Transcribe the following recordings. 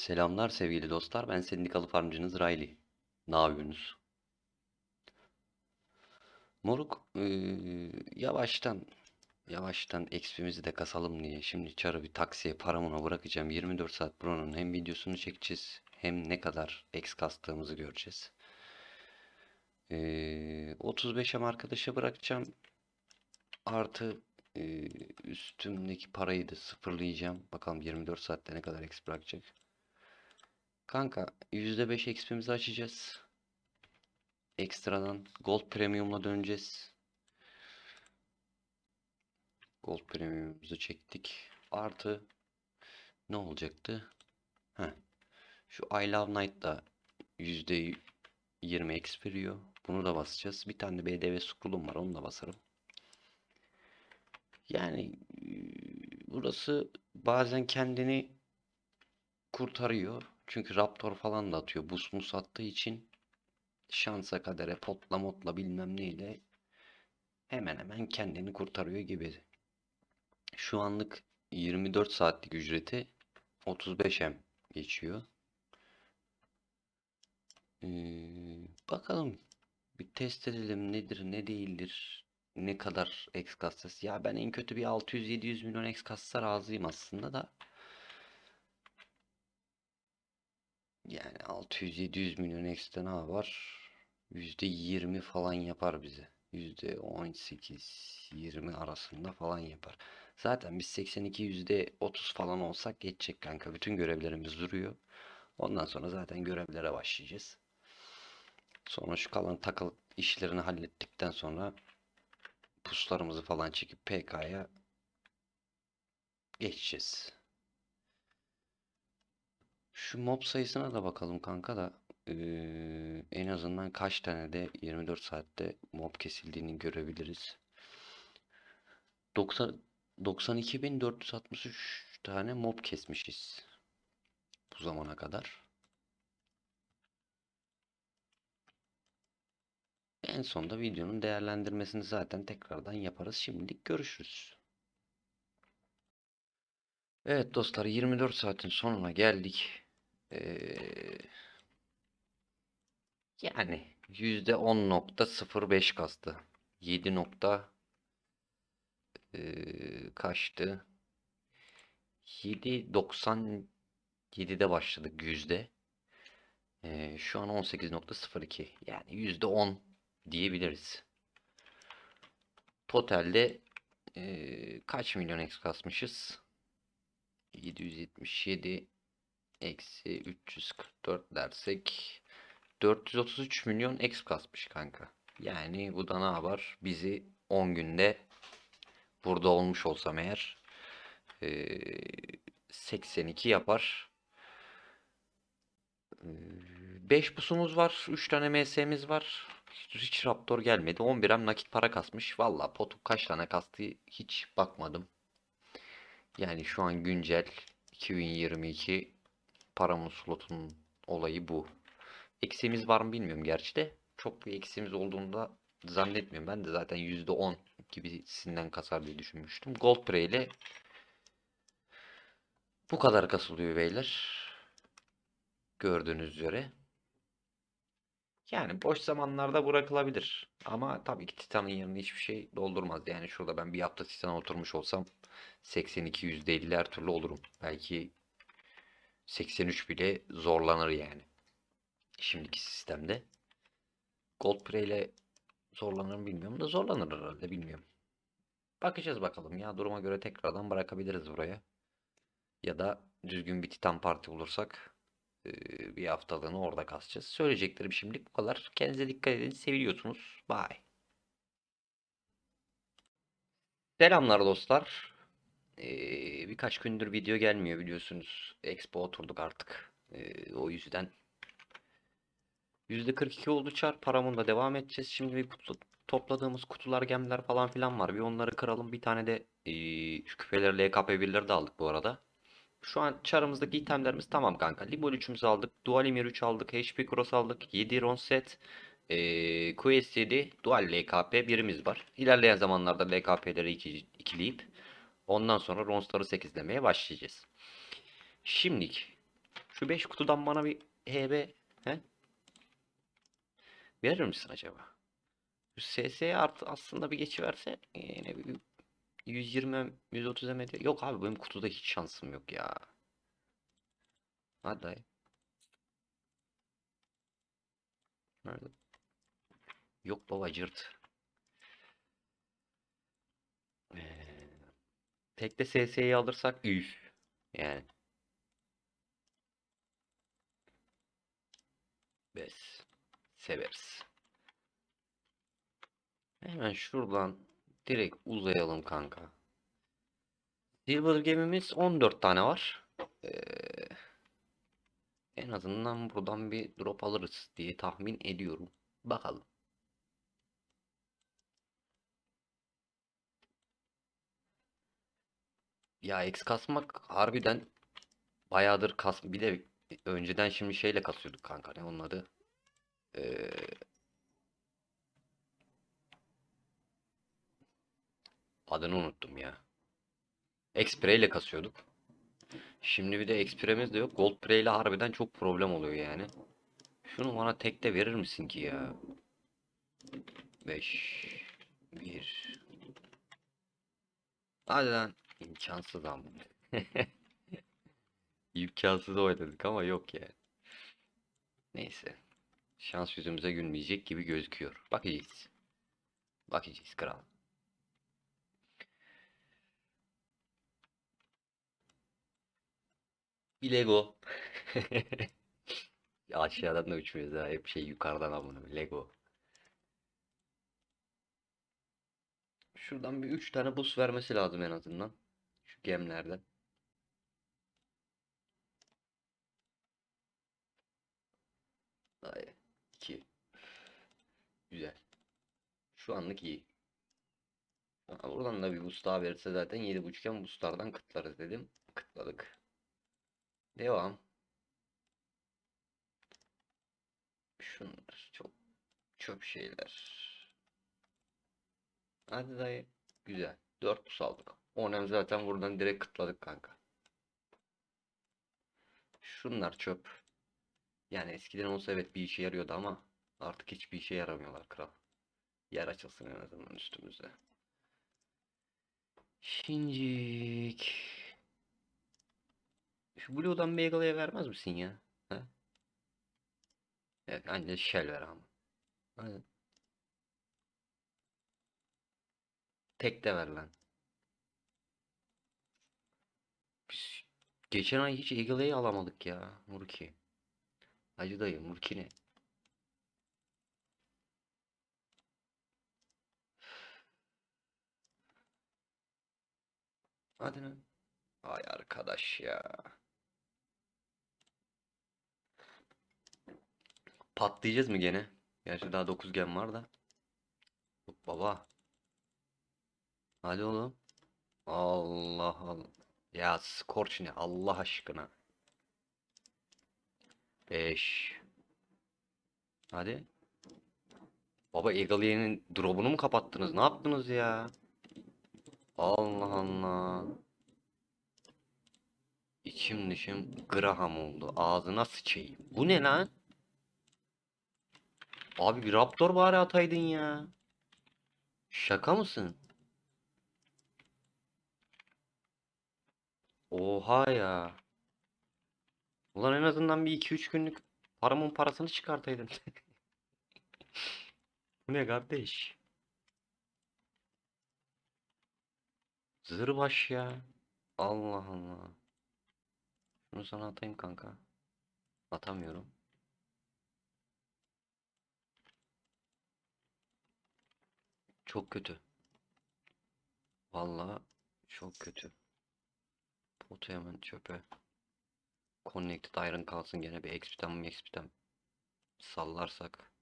Selamlar sevgili dostlar. Ben sendikalı farmcınız Riley. Ne yapıyorsunuz? Moruk, eee, yavaştan yavaştan XP'mizi de kasalım diye. Şimdi çarı bir taksiye paramına bırakacağım. 24 saat buranın hem videosunu çekeceğiz hem ne kadar X kastığımızı göreceğiz. Eee 35'em arkadaşa bırakacağım. Artı eee, üstümdeki parayı da sıfırlayacağım. Bakalım 24 saatte ne kadar X bırakacak. Kanka %5 XP'mizi açacağız. Ekstradan Gold Premium'la döneceğiz. Gold Premium'umuzu çektik. Artı ne olacaktı? Heh. Şu I Love Night da %20 XP veriyor. Bunu da basacağız. Bir tane de BDV scroll'um var. Onu da basarım. Yani eee, burası bazen kendini kurtarıyor. Çünkü Raptor falan da atıyor. Bus mus attığı için şansa kadere potla motla bilmem neyle hemen hemen kendini kurtarıyor gibi. Şu anlık 24 saatlik ücreti 35M geçiyor. Ee, bakalım bir test edelim nedir ne değildir ne kadar X kassası. Ya ben en kötü bir 600-700 milyon X kassa razıyım aslında da. Yani 600-700 milyon ekstra ne var? %20 falan yapar bize. %18-20 arasında falan yapar. Zaten biz 82 %30 falan olsak geçecek kanka. Bütün görevlerimiz duruyor. Ondan sonra zaten görevlere başlayacağız. Sonra şu kalan takıl işlerini hallettikten sonra puslarımızı falan çekip PK'ya geçeceğiz. Şu mob sayısına da bakalım kanka da eee, en azından kaç tane de 24 saatte mob kesildiğini görebiliriz. 90 92.463 tane mob kesmişiz bu zamana kadar. En sonda videonun değerlendirmesini zaten tekrardan yaparız. Şimdilik görüşürüz. Evet dostlar 24 saatin sonuna geldik. Ee, yani %10.05 kastı. 7 nokta ee, kaçtı? 7.97'de başladık yüzde. Ee, şu an 18.02 yani %10 diyebiliriz. Totalde ee, kaç milyon X kasmışız? 777 eksi 344 dersek 433 milyon X kasmış kanka. Yani bu da ne yapar? Bizi 10 günde burada olmuş olsam eğer ee, 82 yapar. 5 pusumuz var. 3 tane MS'miz var. Hiç Raptor gelmedi. 11'em nakit para kasmış. Valla potu kaç tane kastı hiç bakmadım. Yani şu an güncel 2022 paramın slotunun olayı bu. Eksiğimiz var mı bilmiyorum gerçi de. Çok bir eksiğimiz olduğunda zannetmiyorum. Ben de zaten %10 gibisinden kasar diye düşünmüştüm. Gold Prey ile bu kadar kasılıyor beyler. Gördüğünüz üzere. Yani boş zamanlarda bırakılabilir. Ama tabii ki Titan'ın yerine hiçbir şey doldurmaz. Yani şurada ben bir hafta Titan'a oturmuş olsam 82 %50 her türlü olurum. Belki 83 bile zorlanır yani. Şimdiki sistemde. Gold Prey ile zorlanır mı bilmiyorum da zorlanır herhalde bilmiyorum. Bakacağız bakalım ya duruma göre tekrardan bırakabiliriz buraya. Ya da düzgün bir Titan parti bulursak bir haftalığını orada kasacağız. Söyleyeceklerim şimdilik bu kadar. Kendinize dikkat edin. Seviliyorsunuz. Bye. Selamlar dostlar. Ee, birkaç gündür video gelmiyor biliyorsunuz. Expo oturduk artık. Ee, o yüzden %42 oldu çar. Paramında devam edeceğiz. Şimdi bir kutu, topladığımız kutular, gemler falan filan var. Bir onları kıralım. Bir tane de ee, şu küpeleri LKP1'leri de aldık bu arada. Şu an çarımızdaki itemlerimiz tamam kanka. Libol 3'ümüzü aldık. Dual Emir 3 aldık. HP Cross aldık. 7 Ron set. Ee, Quest 7 Dual LKP birimiz var. İlerleyen zamanlarda LKP'leri iki, ikileyip ondan sonra Ronstar'ı 8'lemeye başlayacağız. Şimdilik Şu 5 kutudan bana bir HB he? Verir misin acaba? SS'ye artı aslında bir geçiverse yine bir 120 130 MD. Yok abi benim kutuda hiç şansım yok ya. Hadi dayı. Nerede? Yok baba cırt. Tekte SS'yi alırsak üf. Yani. Bes. Severiz. Hemen şuradan direkt uzayalım kanka. Silver gemimiz 14 tane var. Ee, en azından buradan bir drop alırız diye tahmin ediyorum. Bakalım. Ya X kasmak harbiden bayağıdır kas bir de önceden şimdi şeyle kasıyorduk kanka ne onun adı? Ee, adını unuttum ya. Xpre ile kasıyorduk. Şimdi bir de Xpre'miz de yok. Gold Pre ile harbiden çok problem oluyor yani. Şunu bana tekte verir misin ki ya? 5 1 Hadi lan. İmkansız ama. İmkansız oynadık ama yok ya. Neyse. Şans yüzümüze gülmeyecek gibi gözüküyor. Bakacağız. Bakacağız kral. Bir Lego. Aşağıdan da uçmuyoruz ha. Hep şey yukarıdan amına. Lego. Şuradan bir 3 tane boost vermesi lazım en azından. Gemlerden. Ay, 2. Güzel. Şu anlık iyi. Buradan da bir boost daha verirse zaten 7.5'ken boostlardan kıtlarız dedim. Kıtladık. Devam. Şunlar çok çöp şeyler. Hadi dayı. Güzel. 4 bus aldık. Onem zaten buradan direkt kıtladık kanka. Şunlar çöp. Yani eskiden olsa evet bir işe yarıyordu ama artık hiçbir işe yaramıyorlar kral. Yer açılsın en azından üstümüzde. Şincik. Şu Blue'dan Bagel'e vermez misin ya? Ha? Evet, anca Shell ver ama. Aynen. Tek de ver lan. Biz geçen ay hiç Eagle'ı alamadık ya. Murki. Hacı dayı Murki ne? Hadi lan. Ay arkadaş ya. Patlayacağız mı gene? Gerçi daha 9 gem var da. Baba. Hadi oğlum. Allah Allah. Ya Scorch ne Allah aşkına. 5. Hadi. Baba Eagle'nin drop'unu mu kapattınız? Ne yaptınız ya? Allah Allah. İçim dışım Graham oldu. Ağzına sıçayım. Bu ne lan? Abi bir Raptor bari ataydın ya. Şaka mısın? Oha ya. Ulan en azından bir 2-3 günlük paramın parasını çıkartaydın. Bu ne kardeş? Zırbaş ya. Allah Allah. Şunu sana atayım kanka. Atamıyorum. Çok kötü. Vallahi çok kötü. Potu hemen çöpe. Connected Iron kalsın gene bir XP'den XP'den sallarsak.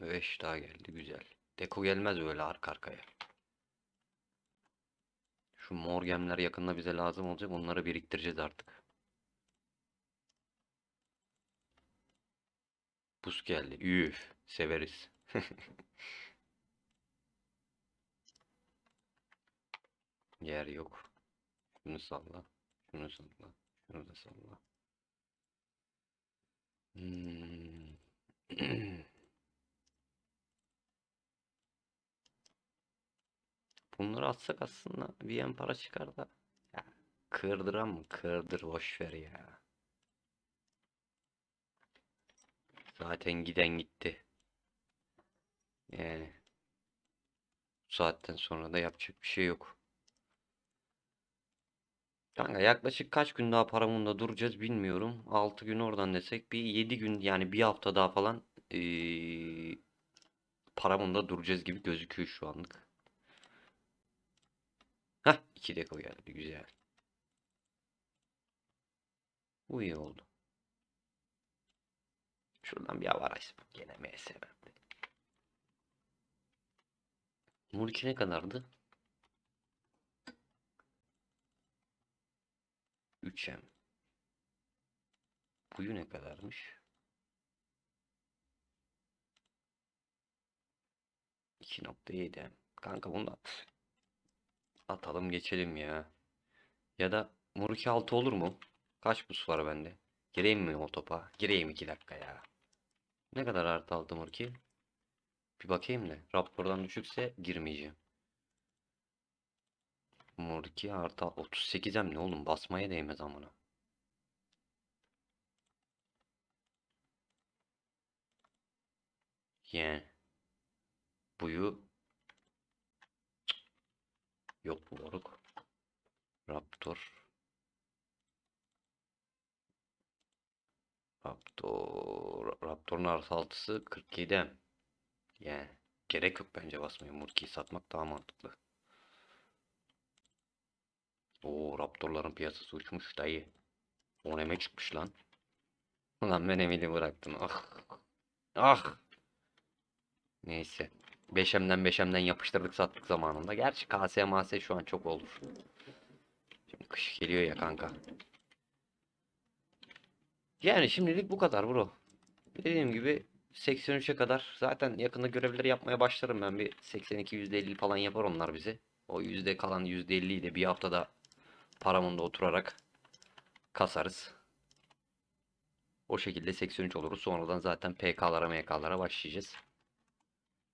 5 daha geldi güzel. Deko gelmez böyle arka arkaya. Şu mor gemler yakında bize lazım olacak. Onları biriktireceğiz artık. Buz geldi. Üf. Severiz. Yer yok. Şunu salla. Şunu salla. Şunu da salla. Hmm. Bunları atsak aslında bir yan para çıkar da. Ya, kırdıran mı? Kırdır boş ver ya. Zaten giden gitti. Yani. Bu saatten sonra da yapacak bir şey yok. Kanka yaklaşık kaç gün daha paramında duracağız bilmiyorum. 6 gün oradan desek bir 7 gün yani bir hafta daha falan eee paramında duracağız gibi gözüküyor şu anlık. Hah 2 deko geldi güzel. Bu iyi oldu. Şuradan bir açtım. Gene MS verdi. Mulki ne kadardı? 3M. Buyu ne kadarmış? 2.7M. Kanka bunu da atalım geçelim ya. Ya da Murki 6 olur mu? Kaç bus var bende? Gireyim mi o topa? Gireyim 2 dakika ya. Ne kadar artı aldı Murki? Bir bakayım da. Raptordan düşükse girmeyeceğim. Murki artı 38'em ne oğlum? Basmaya değmez amına. Yani. Buyu. Yok bu moruk. Raptor. Raptor. Raptor'un artı altısı 47'em. Yani. Gerek yok bence basmaya. Murki'yi satmak daha mantıklı. Oo Raptor'ların piyasası uçmuş dayı. 10 eme çıkmış lan. Ulan ben Emil'i bıraktım. Ah. Ah. Neyse. 5M'den 5M'den yapıştırdık sattık zamanında. Gerçi KS MS şu an çok olur. Şimdi kış geliyor ya kanka. Yani şimdilik bu kadar bro. Dediğim gibi 83'e kadar zaten yakında görevleri yapmaya başlarım ben bir 82 %50 falan yapar onlar bize. O yüzde kalan %50'yi de bir haftada paramında oturarak kasarız. O şekilde 83 oluruz. Sonradan zaten PK'lara MK'lara başlayacağız.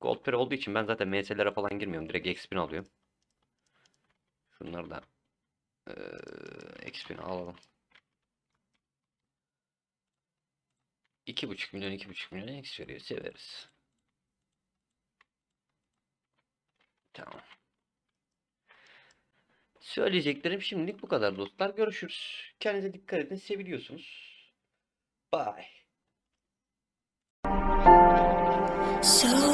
Gold Pair olduğu için ben zaten MS'lere falan girmiyorum. Direkt XP'ni alıyorum. Şunları da eee XP'ni alalım. 2,5 milyon 2,5 milyon X veriyor. Severiz. Tamam. Söyleyeceklerim şimdilik bu kadar dostlar. Görüşürüz. Kendinize dikkat edin. Seviliyorsunuz. Bye. So